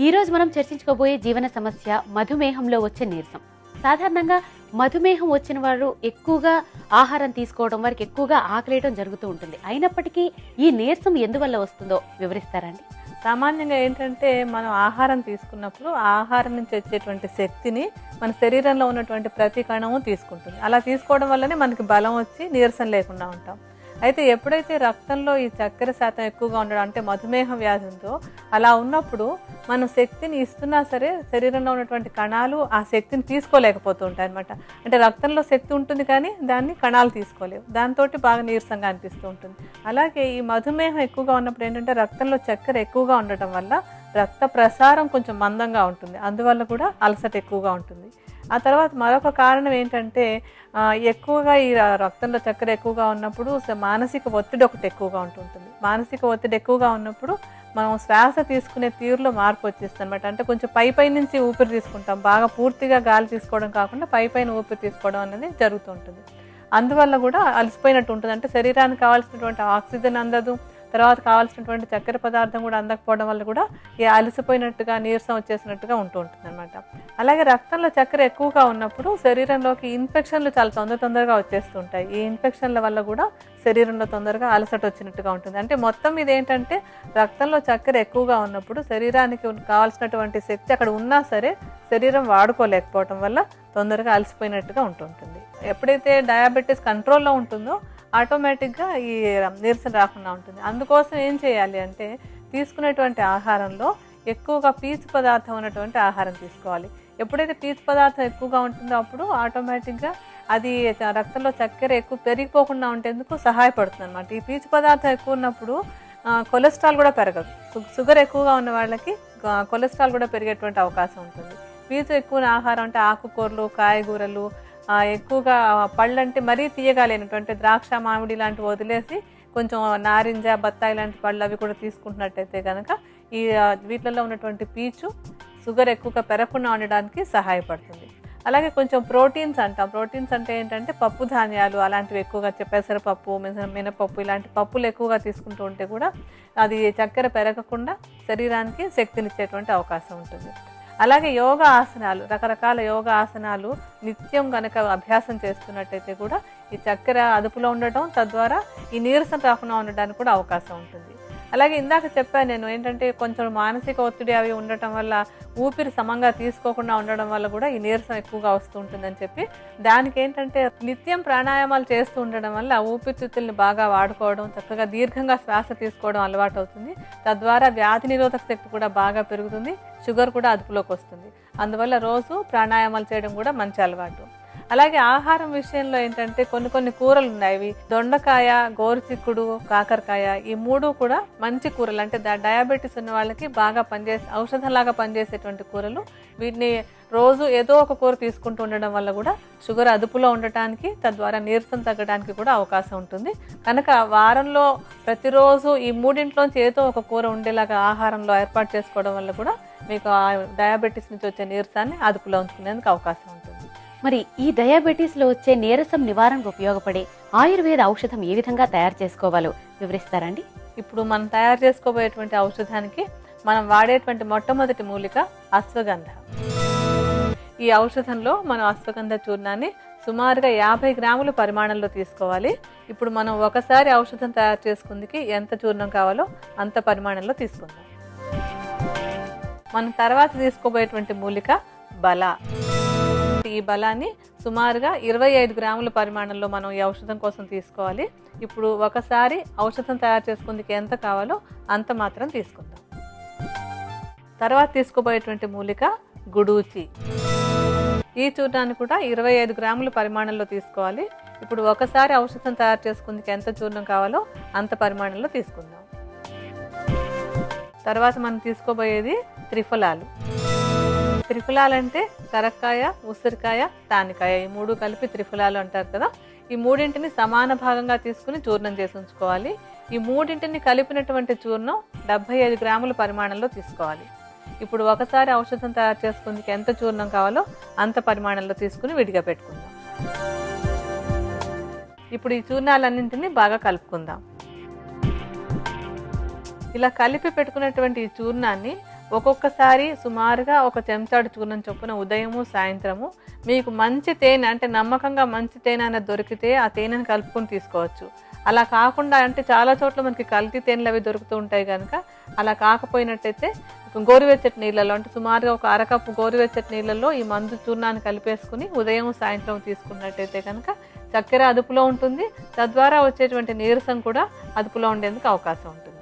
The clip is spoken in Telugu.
ఈరోజు మనం చర్చించుకోబోయే జీవన సమస్య మధుమేహంలో వచ్చే నీరసం. సాధారణంగా మధుమేహం వచ్చిన వారు ఎక్కువగా ఆహారం తీసుకోవడం వారికి ఎక్కువగా ఆకలేయడం జరుగుతూ ఉంటుంది. అయినప్పటికీ ఈ నీరసం ఎందువల్ల వస్తుందో వివరిస్తారండి సామాన్యంగా ఏంటంటే మనం ఆహారం తీసుకున్నప్పుడు ఆహారం నుంచి వచ్చేటువంటి శక్తిని మన శరీరంలో ఉన్నటువంటి ప్రతి కణము తీసుకుంటుంది. అలా తీసుకోవడం వల్లనే మనకి బలం వచ్చి నీరసం లేకుండా ఉంటాం. అయితే ఎప్పుడైతే రక్తంలో ఈ చక్కెర శాతం ఎక్కువగా ఉండడం అంటే మధుమేహం వ్యాధి ఉందో అలా ఉన్నప్పుడు మనం శక్తిని ఇస్తున్నా సరే శరీరంలో ఉన్నటువంటి కణాలు ఆ శక్తిని తీసుకోలేకపోతూ ఉంటాయి అనమాట అంటే రక్తంలో శక్తి ఉంటుంది కానీ దాన్ని కణాలు తీసుకోలేవు. దాంతో బాగా నీరసంగా అనిపిస్తూ ఉంటుంది. అలాగే ఈ మధుమేహం ఎక్కువగా ఉన్నప్పుడు ఏంటంటే రక్తంలో చక్కెర ఎక్కువగా ఉండటం వల్ల రక్త ప్రసారం కొంచెం మందంగా ఉంటుంది. అందువల్ల కూడా అలసట ఎక్కువగా ఉంటుంది. ఆ తర్వాత మరొక కారణం ఏంటంటే ఎక్కువగా ఈ రక్తంలో చక్కెర ఎక్కువగా ఉన్నప్పుడు మానసిక ఒత్తిడి ఒకటి ఎక్కువగా ఉంటుంటుంది. మానసిక ఒత్తిడి ఎక్కువగా ఉన్నప్పుడు మనం శ్వాస తీసుకునే తీరులో మార్పు వచ్చేస్తుంది అనమాట అంటే కొంచెం పై పై నుంచి ఊపిరి తీసుకుంటాం. బాగా పూర్తిగా గాలి తీసుకోవడం కాకుండా పై పైన ఊపిరి తీసుకోవడం అనేది జరుగుతుంటుంది అందువల్ల కూడా అలసిపోయినట్టు ఉంటుంది. అంటే శరీరానికి కావాల్సినటువంటి ఆక్సిజన్ అందదు. తర్వాత కావాల్సినటువంటి చక్కెర పదార్థం కూడా అందకపోవడం వల్ల కూడా ఈ అలసిపోయినట్టుగా నీరసం వచ్చేసినట్టుగా ఉంటూ ఉంటుంది అనమాట అలాగే రక్తంలో చక్కెర ఎక్కువగా ఉన్నప్పుడు శరీరంలోకి ఇన్ఫెక్షన్లు చాలా తొందర తొందరగా వచ్చేస్తుంటాయి. ఈ ఇన్ఫెక్షన్ల వల్ల కూడా శరీరంలో తొందరగా అలసట వచ్చినట్టుగా ఉంటుంది. అంటే మొత్తం మీద ఏంటంటే రక్తంలో చక్కెర ఎక్కువగా ఉన్నప్పుడు శరీరానికి కావాల్సినటువంటి శక్తి అక్కడ ఉన్నా సరే శరీరం వాడుకోలేకపోవటం వల్ల తొందరగా అలసిపోయినట్టుగా ఉంటుంటుంది ఎప్పుడైతే డయాబెటీస్ కంట్రోల్లో ఉంటుందో ఆటోమేటిక్గా ఈ నీరసం రాకుండా ఉంటుంది. అందుకోసం ఏం చేయాలి అంటే తీసుకునేటువంటి ఆహారంలో ఎక్కువగా పీచు పదార్థం ఉన్నటువంటి ఆహారం తీసుకోవాలి. ఎప్పుడైతే పీచు పదార్థం ఎక్కువగా ఉంటుందో అప్పుడు ఆటోమేటిక్గా అది రక్తంలో చక్కెర ఎక్కువ పెరిగిపోకుండా ఉండేందుకు సహాయపడుతుంది అనమాట ఈ పీచు పదార్థం ఎక్కువ ఉన్నప్పుడు కొలెస్ట్రాల్ కూడా పెరగదు. షుగర్ ఎక్కువగా ఉన్న వాళ్ళకి కొలెస్ట్రాల్ కూడా పెరిగేటువంటి అవకాశం ఉంటుంది. పీచు ఎక్కువ ఉన్న ఆహారం అంటే ఆకుకూరలు కాయగూరలు ఎక్కువగా పళ్ళు అంటే మరీ తీయగా లేనటువంటి ద్రాక్ష మామిడి లాంటివి వదిలేసి కొంచెం నారింజ బత్తాయి లాంటి పళ్ళు అవి కూడా తీసుకుంటున్నట్టయితే కనుక ఈ వీటిలలో ఉన్నటువంటి పీచు షుగర్ ఎక్కువగా పెరగకుండా ఉండడానికి సహాయపడుతుంది. అలాగే కొంచెం ప్రోటీన్స్ అంటాం. ప్రోటీన్స్ అంటే ఏంటంటే పప్పు ధాన్యాలు అలాంటివి ఎక్కువగా పెసరపప్పు మిన- మినపప్పు ఇలాంటి పప్పులు ఎక్కువగా తీసుకుంటూ ఉంటే కూడా అది చక్కెర పెరగకుండా శరీరానికి శక్తినిచ్చేటువంటి అవకాశం ఉంటుంది. అలాగే యోగా ఆసనాలు రకరకాల యోగా ఆసనాలు నిత్యం కనుక అభ్యాసం చేస్తున్నట్టయితే కూడా ఈ చక్కెర అదుపులో ఉండటం తద్వారా ఈ నీరసం రాకుండా ఉండడానికి కూడా అవకాశం ఉంటుంది. అలాగే ఇందాక చెప్పాను నేను ఏంటంటే కొంచెం మానసిక ఒత్తిడి అవి ఉండటం వల్ల ఊపిరి సమంగా తీసుకోకుండా ఉండడం వల్ల కూడా ఈ నీరసం ఎక్కువగా వస్తూ ఉంటుందని చెప్పి దానికి ఏంటంటే నిత్యం ప్రాణాయామాలు చేస్తూ ఉండడం వల్ల ఊపిరితిత్తుల్ని బాగా వాడుకోవడం చక్కగా దీర్ఘంగా శ్వాస తీసుకోవడం అలవాటు అవుతుంది. తద్వారా వ్యాధి నిరోధక శక్తి కూడా బాగా పెరుగుతుంది షుగర్ కూడా అదుపులోకి వస్తుంది. అందువల్ల రోజు ప్రాణాయామాలు చేయడం కూడా మంచి అలవాటు. అలాగే ఆహారం విషయంలో ఏంటంటే కొన్ని కొన్ని కూరలు ఉన్నాయి. ఇవి దొండకాయ గోరుచిక్కుడు కాకరకాయ ఈ మూడు కూడా మంచి కూరలు. అంటే దా- డయాబెటీస్ ఉన్న వాళ్ళకి బాగా పనిచేసే ఔషధంలాగా పనిచేసేటువంటి కూరలు. వీటిని రోజు ఏదో ఒక కూర తీసుకుంటూ ఉండడం వల్ల కూడా షుగర్ అదుపులో ఉండటానికి తద్వారా నీరసం తగ్గడానికి కూడా అవకాశం ఉంటుంది. కనుక వారంలో ప్రతిరోజు ఈ మూడింట్లోంచి ఏదో ఒక కూర ఉండేలాగా ఆహారంలో ఏర్పాటు చేసుకోవడం వల్ల కూడా మీకు ఆ డయాబెటీస్ నుంచి వచ్చే నీరసాన్ని అదుపులో ఉంచుకునేందుకు అవకాశం ఉంటుంది. మరి ఈ డయాబెటీస్లో వచ్చే నీరసం నివారణకు ఉపయోగపడే ఆయుర్వేద ఔషధం ఏ విధంగా తయారు చేసుకోవాలో వివరిస్తారండి? ఇప్పుడు మనం తయారు చేసుకోబోయేటువంటి ఔషధానికి మనం వాడేటువంటి మొట్టమొదటి మూలిక అశ్వగంధ. ఈ ఔషధంలో మనం అశ్వగంధ చూర్ణాన్ని సుమారుగా యాభై గ్రాముల పరిమాణంలో తీసుకోవాలి. ఇప్పుడు మనం ఒకసారి ఔషధం తయారు చేసుకుందికి ఎంత చూర్ణం కావాలో అంత పరిమాణంలో తీసుకుందాం. మనం తర్వాత తీసుకోబోయేటువంటి మూలిక బల. ఈ బలాన్ని సుమారుగా ఇరవై ఐదు గ్రాముల పరిమాణంలో మనం ఈ ఔషధం కోసం తీసుకోవాలి. ఇప్పుడు ఒకసారి ఔషధం తయారు చేసుకుందుకు ఎంత కావాలో అంత మాత్రం తీసుకుందాం. తర్వాత తీసుకోబోయేటువంటి మూలిక గుడూచి. ఈ చూర్ణాన్ని కూడా ఇరవై ఐదు గ్రాముల పరిమాణంలో తీసుకోవాలి. ఇప్పుడు ఒకసారి ఔషధం తయారు చేసుకుందుకు ఎంత చూర్ణం కావాలో అంత పరిమాణంలో తీసుకుందాం. తర్వాత మనం తీసుకోబోయేది త్రిఫలాలు. త్రిఫలాలు అంటే కరక్కాయ ఉసిరికాయ తానికాయ. ఈ మూడు కలిపి త్రిఫలాలు అంటారు కదా. ఈ మూడింటిని సమాన భాగంగా తీసుకుని చూర్ణం చేసి ఉంచుకోవాలి. ఈ మూడింటిని కలిపినటువంటి చూర్ణం డెబ్బై ఐదు గ్రాముల పరిమాణంలో తీసుకోవాలి. ఇప్పుడు ఒకసారి ఔషధం తయారు చేసుకుందుకు ఎంత చూర్ణం కావాలో అంత పరిమాణంలో తీసుకుని విడిగా పెట్టుకుందాం. ఇప్పుడు ఈ చూర్ణాలన్నింటినీ బాగా కలుపుకుందాం. ఇలా కలిపి పెట్టుకున్నటువంటి ఈ చూర్ణాన్ని ఒక్కొక్కసారి సుమారుగా ఒక చెంచాడు చూర్ణం చొప్పున ఉదయము సాయంత్రము మీకు మంచి తేనె అంటే నమ్మకంగా మంచి తేనె అనేది దొరికితే ఆ తేనెను కలుపుకొని తీసుకోవచ్చు. అలా కాకుండా అంటే చాలా చోట్ల మనకి కల్తీ తేనెలు అవి దొరుకుతూ ఉంటాయి కనుక అలా కాకపోయినట్టయితే గోరువెచ్చటి నీళ్ళలో అంటే సుమారుగా ఒక అరకప్పు గోరువెచ్చటి నీళ్ళలో ఈ మందు చూర్ణాన్ని కలిపేసుకుని ఉదయం సాయంత్రం తీసుకున్నట్టయితే కనుక చక్కెర అదుపులో ఉంటుంది. తద్వారా వచ్చేటువంటి నీరసం కూడా అదుపులో ఉండేందుకు అవకాశం ఉంటుంది.